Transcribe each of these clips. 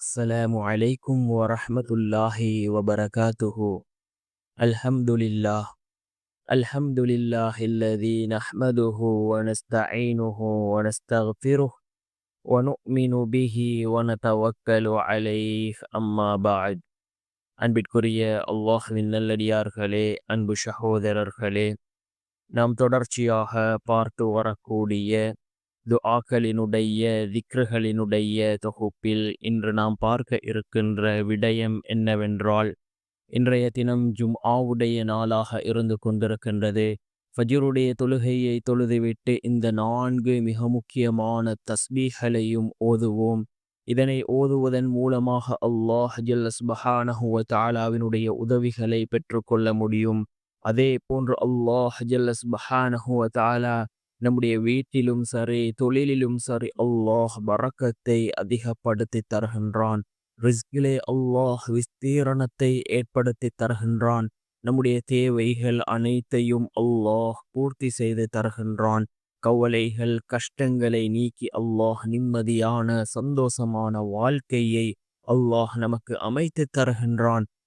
السلام عليكم ورحمة الله وبركاته الحمد لله الحمد لله الذي نحمده ونستعينه ونستغفره ونؤمن به ونتوكل عليه أما بعد அன்பிற்குரிய அல்லாஹ்வின் நல்லடியார்களே அன்பு சகோதரர்களே நாம் தொடர்ச்சியாக பார்த்து வரக்கூடிய துஆக்களினுடைய திக்ருகளினுடைய தொகுப்பில் இன்று நாம் பார்க்க இருக்கின்ற விடயம் என்னவென்றால் இன்றைய தினம் ஜும் ஆவுடைய நாளாக இருந்து கொண்டிருக்கின்றது. ஃபஜ்ருடைய தொழுகையை தொழுதுவிட்டு இந்த நான்கு மிக முக்கியமான தஸ்பீகளையும் ஓதுவோம். இதனை ஓதுவதன் மூலமாக அல்லாஹ் ஜல்லஸ்பஹானஹு பஹானஹுவ தாலாவினுடைய உதவிகளை பெற்றுக்கொள்ள முடியும். அதே போன்று அல்லாஹ் ஜல்லஸ்பஹானஹு பஹானஹுவ தாலா நம்முடைய வீட்டிலும் சரி தொழிலிலும் சரி அல்லாஹ் வரக்கத்தை அதிகப்படுத்தி தருகின்றான். ரிஸ்கிலே அல்லாஹ் விஸ்தீரணத்தை ஏற்படுத்தி தருகின்றான். நம்முடைய தேவைகள் அனைத்தையும் அல்லாஹ் பூர்த்தி செய்து தருகின்றான். கவலைகள் கஷ்டங்களை நீக்கி அல்லாஹ் நிம்மதியான சந்தோஷமான வாழ்க்கையை அல்லாஹ் நமக்கு அமைத்து தருகின்றான்.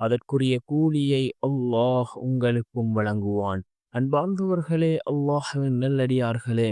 அதற்குரிய கூலியை அல்லாஹ் உங்களுக்கும் வழங்குவான். அன்பார்ந்தவர்களே அல்லாஹின் நல்லடியார்களே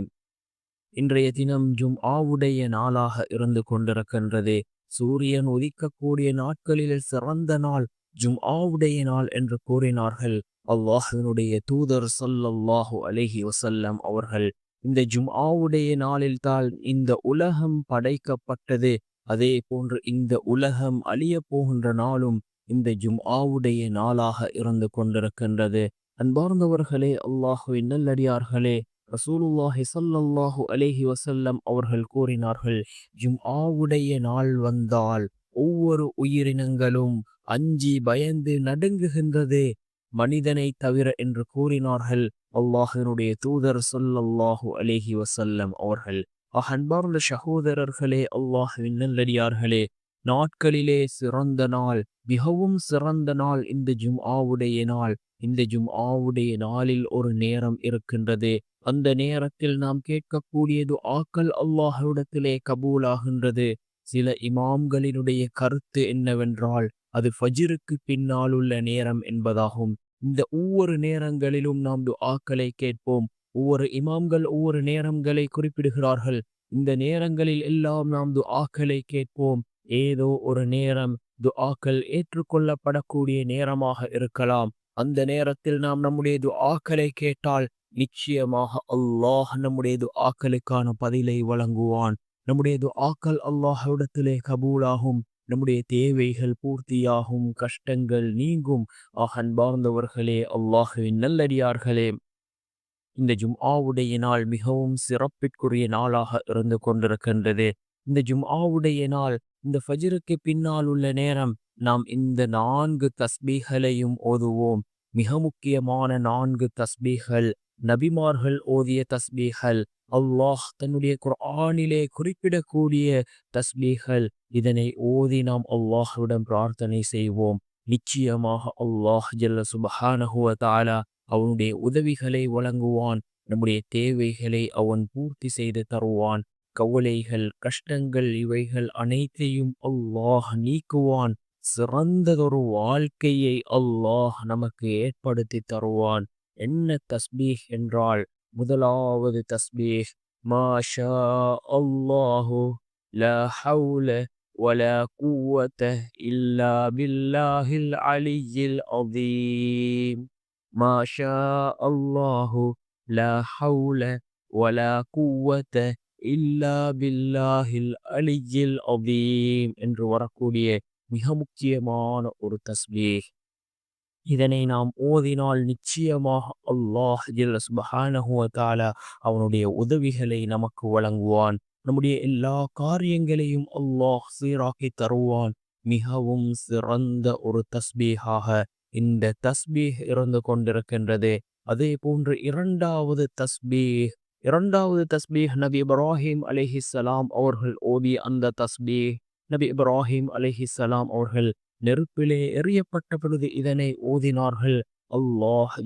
இன்றைய தினம் ஜும் ஆவுடைய நாளாக இருந்து கொண்டிருக்கின்றது. சூரியன் உதிக்கக்கூடிய நாட்களில் சிறந்த நாள் ஜும் ஆவுடைய நாள் என்று கூறினார்கள். அல்லாஹினுடைய தூதர் சொல்லல்லாஹு அலஹி வசல்லம் அவர்கள் இந்த ஜும் ஆவுடைய நாளில் தான் இந்த உலகம் படைக்கப்பட்டது. அதே போன்று இந்த உலகம் அழிய போகின்ற நாளும் இந்த ஜும் ஆவுடைய நாளாக இருந்து கொண்டிருக்கின்றது. அன்பார்ந்தவர்களே அல்லாஹுவின் நல்லடியார்களே ரசூலுல்லாஹி சல்லல்லாஹு அலேஹி வசல்லம் அவர்கள் கூறினார்கள் ஜும் ஆவுடைய நாள் வந்தால் ஒவ்வொரு உயிரினங்களும் அஞ்சி பயந்து நடுங்குகின்றது. மனிதனை தவிர என்று கூறினார்கள் அல்லாஹினுடைய தூதர் சொல்லல்லாஹு அலேஹி வசல்லம் அவர்கள். அன்பார்ந்த சகோதரர்களே அல்லாஹுவின் நல்லடியார்களே நாட்களிலே சிறந்த நாள் மிகவும் சிறந்த நாள் இந்த ஜும் ஆவுடைய நாள். இந்த ஜும் ஆவுடைய நாளில் ஒரு நேரம் இருக்கின்றது. அந்த நேரத்தில் நாம் கேட்கக்கூடியது ஆக்கள் அல்லாஹுடத்திலே கபூலாகின்றது. சில இமாம்களினுடைய கருத்து என்னவென்றால் அது ஃபஜிருக்கு பின்னால் உள்ள நேரம் என்பதாகும். இந்த ஒவ்வொரு நேரங்களிலும் நாம் ஆக்களை கேட்போம். ஒவ்வொரு இமாம்கள் ஒவ்வொரு நேரங்களை குறிப்பிடுகிறார்கள். இந்த நேரங்களில் எல்லாம் நாம் ஆக்களை கேட்போம். ஏதோ ஒரு நேரம் துஆக்கள் ஏற்றுக்கொள்ளப்படக்கூடிய நேரமாக இருக்கலாம். அந்த நேரத்தில் நாம் நம்முடைய துஆக்களை கேட்டால் நிச்சயமாக அல்லாஹ் நம்முடைய துஆக்களுக்கான பதிலை வழங்குவான். நம்முடைய துஆக்கள் அல்லாஹ்விடத்திலே கபூலாகும். நம்முடைய தேவைகள் பூர்த்தியாகும். கஷ்டங்கள் நீங்கும். அன்பார்ந்தவர்களே அல்லாஹுவின் நல்லடியார்களே. இந்த ஜும்ஆவுடைய நாள் மிகவும் சிறப்பிற்குரிய நாளாக இருந்து கொண்டிருக்கின்றது. இந்த ஜும்ஆவுடைய நாள் இந்த ஃபஜருக்கு பின்னால் உள்ள நேரம் நாம் இந்த நான்கு தஸ்பீகளையும் ஓதுவோம். மிக முக்கியமான நான்கு தஸ்பீகள் நபிமார்கள் ஓதிய தஸ்பீகள் அல்லாஹ் தன்னுடைய குர்ஆனிலே குறிப்பிடக்கூடிய தஸ்பீகள் இதனை ஓதி நாம் அல்லாஹுடன் பிரார்த்தனை செய்வோம். நிச்சயமாக அல்லாஹ் ஜல்ல சுபஹானஹுவ தாலா அவனுடைய உதவிகளை வழங்குவான் நம்முடைய தேவைகளை அவன் பூர்த்தி செய்து தருவான். கவலைகள் கஷ்டங்கள் இவைகள் அனைத்தையும் அல்லாஹ் நீக்குவான். சிறந்ததொரு வாழ்க்கையை அல்லாஹ் நமக்கு ஏற்படுத்தி தருவான். என்ன தஸ்பீஹ் என்றால் முதலாவது தஸ்பீஹ் மாஷா அல்லாஹு ல ஹவுல வல கூவத்த இல்லா பில்லாஹில் அலியில் அதீம் மாஷா அல்லாஹு ல ஹவுல வல கூவத்த இல்லா பில்லாஹில் அலியில் அபீம் என்று வரக்கூடிய மிக முக்கியமான ஒரு தஸ்பீ இதனை நாம் ஓதினால் நிச்சயமாக அல்லாஹ் ஜில்ல அவனுடைய உதவிகளை நமக்கு வழங்குவான். நம்முடைய எல்லா காரியங்களையும் அல்லாஹ் சீராக்கி தருவான். மிகவும் சிறந்த ஒரு தஸ்பீஹாக இந்த தஸ்பீஹ் இருந்து கொண்டிருக்கின்றது. அதே போன்று இரண்டாவது தஸ்பீஹ் இரண்டாவது தஸ்பீஹ் நபி இப்ராஹிம் அலிஹிசலாம் அவர்கள் ஓதிய அந்த தஸ்பீஹ் நபி இப்ராஹிம் அலிஹிசலாம் அவர்கள் நெருப்பிலே எறியப்பட்ட பொழுது இதனை ஓதினார்கள். அல்லாஹ்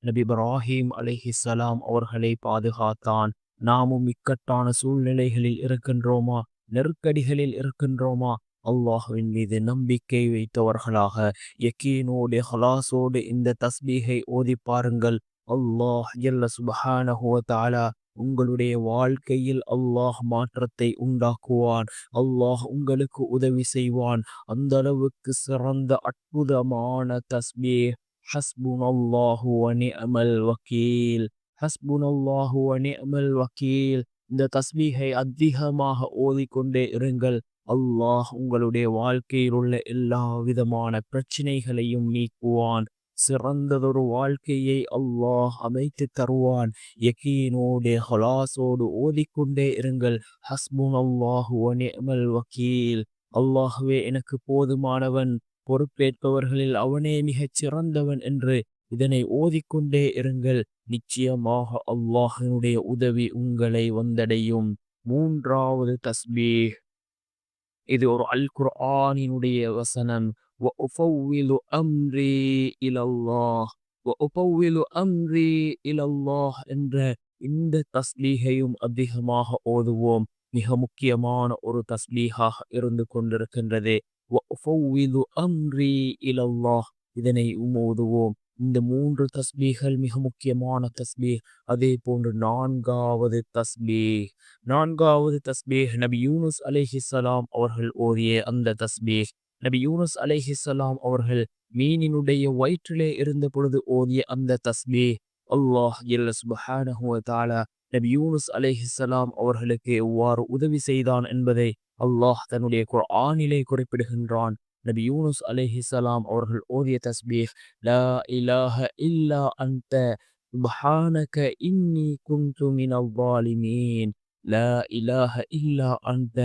நபி இப்ராஹிம் அலிஹிசலாம் அவர்களை பாதுகாத்தான். நாமும் இக்கட்டான சூழ்நிலைகளில் இருக்கின்றோமா? நெருக்கடிகளில் இருக்கின்றோமா? அல்லாஹுவின் மீது நம்பிக்கை வைத்தவர்களாக யக்கீனோடு ஹலாசோடு இந்த தஸ்பீகை ஓதி பாருங்கள். அல்லாஹ் ஜல்ல சுபஹானஹுவ தாலா உங்களுடைய வாழ்க்கையில் அல்லாஹ் மாற்றத்தை உண்டாக்குவான். அல்லாஹ் உங்களுக்கு உதவி செய்வான். அந்த அளவுக்கு சிறந்த அற்புதமான தஸ்பீ ஹஸ்புன் அல்லாஹு அமல் வக்கீல். ஹஸ்புன் அல்லாஹு அமல் வக்கீல். இந்த தஸ்பீகை அதிகமாக ஓதிக்கொண்டே இருங்கள். அல்லாஹ் உங்களுடைய வாழ்க்கையில் உள்ள எல்லா விதமான பிரச்சனைகளையும் நீக்குவான். சிறந்ததொரு வாழ்க்கையை அல்லாஹ் அமைத்து தருவான். யக்கீனோடு ஹலாசோடு ஓதிக்கொண்டே இருங்கள். ஹஸ்முன் அல்லாஹு அமல் வக்கீல். அல்லாஹுவே எனக்கு போதுமானவன். பொறுப்பேற்பவர்களில் அவனே மிகச் சிறந்தவன் என்று இதனை ஓதிக்கொண்டே இருங்கள். நிச்சயமாக அல்லாஹினுடைய உதவி உங்களை வந்தடையும். மூன்றாவது தஸ்பீ இது ஒரு அல் குர்ஆனினுடைய வசனம். وأفوض أمري إلى الله وأفوض أمري إلى الله என்ற இந்த தஸ்லீகையும் அதிகமாக ஓதுவோம் மிக முக்கியமான ஒரு தஸ்லீகாக இருந்து கொண்டிருக்கின்றது அம்ரி இலல்லாஹ் இதனை ஓதுவோம் இந்த மூன்று தஸ்பீகள் மிக முக்கியமான தஸ்பீஹ் அதே போன்று நான்காவது தஸ்பீஹ் நான்காவது தஸ்பீஹ் நபி யூனுஸ் அலிஹிசலாம் அவர்கள் ஓதிய அந்த தஸ்பீஹ் நபி யூனஸ் அலைஹிசலாம் அவர்கள் மீனினுடைய வயிற்றிலே இருந்த பொழுது ஓதிய அந்த தஸ்பே அல்லாஹ் தாலா நபி யூனுஸ் அலைஹிசலாம் அவர்களுக்கு எவ்வாறு உதவி செய்தான் என்பதை அல்லாஹ் தன்னுடைய ஆணிலே குறிப்பிடுகின்றான். நபி யூனுஸ் அலைஹிசலாம் அவர்கள் ஓதிய தஸ்பீஹ் லா இலாஹ இல்லா அந்த சுபஹானக இன்னி குந்து மினவாலிமீன் லா இலாஹ இல்லா அந்த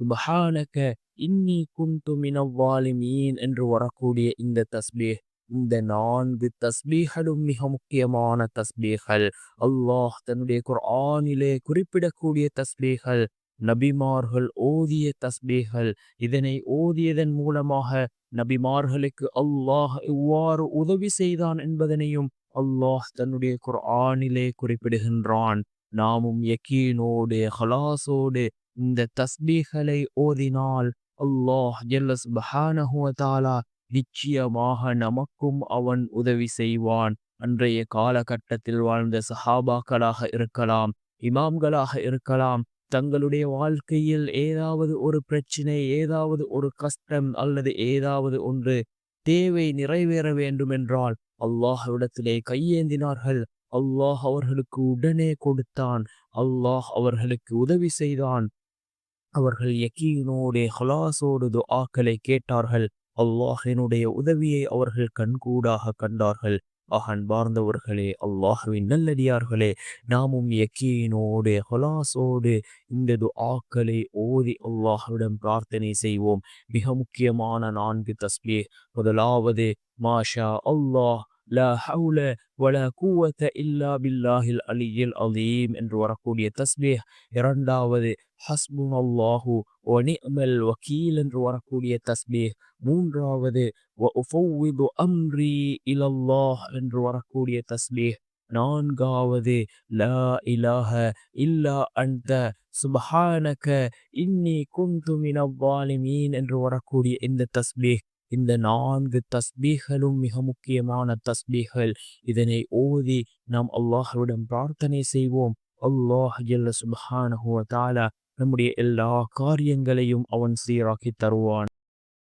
சுபஹானக இன்னி குந்துமினவாலிமீன் என்று வரக்கூடிய இந்த தஸ்பீஹ். இந்த நான்கு தஸ்பீகளும் மிக முக்கியமான தஸ்பீகள் அல்லாஹ் தன்னுடைய குர்ஆனிலே குறிப்பிடக்கூடிய தஸ்பீகள் நபிமார்கள் ஓதிய தஸ்பீகள் இதனை ஓதியதன் மூலமாக நபிமார்களுக்கு அல்லாஹ் இவ்வாறு உதவி செய்தான் என்பதனையும் அல்லாஹ் தன்னுடைய குர்ஆனிலே குறிப்பிடுகின்றான். நாமும் யக்கீனோடு ஹலாசோடு இந்த தஸ்பீகளை ஓதினால் அல்லாஹ் ஜல்லஸ் பஹானஹுவதாலா நிச்சயமாக நமக்கும் அவன் உதவி செய்வான். அன்றைய காலகட்டத்தில் வாழ்ந்த சஹாபாக்களாக இருக்கலாம் இமாம்களாக இருக்கலாம் தங்களுடைய வாழ்க்கையில் ஏதாவது ஒரு பிரச்சனை ஏதாவது ஒரு கஷ்டம் அல்லது ஏதாவது ஒன்று தேவை நிறைவேற வேண்டுமென்றால் அல்லாஹ்விடத்திலே கையேந்தினார்கள். அல்லாஹ் அவர்களுக்கு உடனே கொடுத்தான். அல்லாஹ் அவர்களுக்கு உதவி செய்தான். அவர்கள் யக்கீனோட ஹலாசோடு துஆக்களை கேட்டார்கள். அல்லாஹினுடைய உதவியை அவர்கள் கண்கூடாக கண்டார்கள். அகன்பார்ந்தவர்களே அல்லாஹுவின் நல்லடியார்களே நாமும் யக்கீனோடு ஹொலாசோடு இந்த துஆக்களை ஓதி அல்லாஹுவிடம் பிரார்த்தனை செய்வோம். மிக முக்கியமான நான்கு தஸ்பீ முதலாவது மாஷா அல்லாஹ் லா ஹவுல வல கூவத்த இல்லா பில்லாஹில் அலியில் அலீம் என்று வரக்கூடிய தஸ்பீஹ் இரண்டாவது ஹஸ்புன் அல்லாஹு ஒனிமல் வக்கீல் என்று வரக்கூடிய தஸ்பீஹ் மூன்றாவது அம்ரி இலல்லாஹ் என்று வரக்கூடிய தஸ்பீஹ் நான்காவது லா இலாஹ இல்லா அந்த சுபஹானக இன்னி குந்து மினவாலிமீன் என்று வரக்கூடிய இந்த தஸ்பீஹ் இந்த நான்கு தஸ்பீகளும் மிக முக்கியமான தஸ்பீகள். இதனை ஓதி நாம் அல்லாஹருடன் பிரார்த்தனை செய்வோம். அல்லாஹ் ஜல்ல சுபஹானஹுவ தாலா நம்முடைய எல்லா காரியங்களையும் அவன் சீராக்கி தருவான்.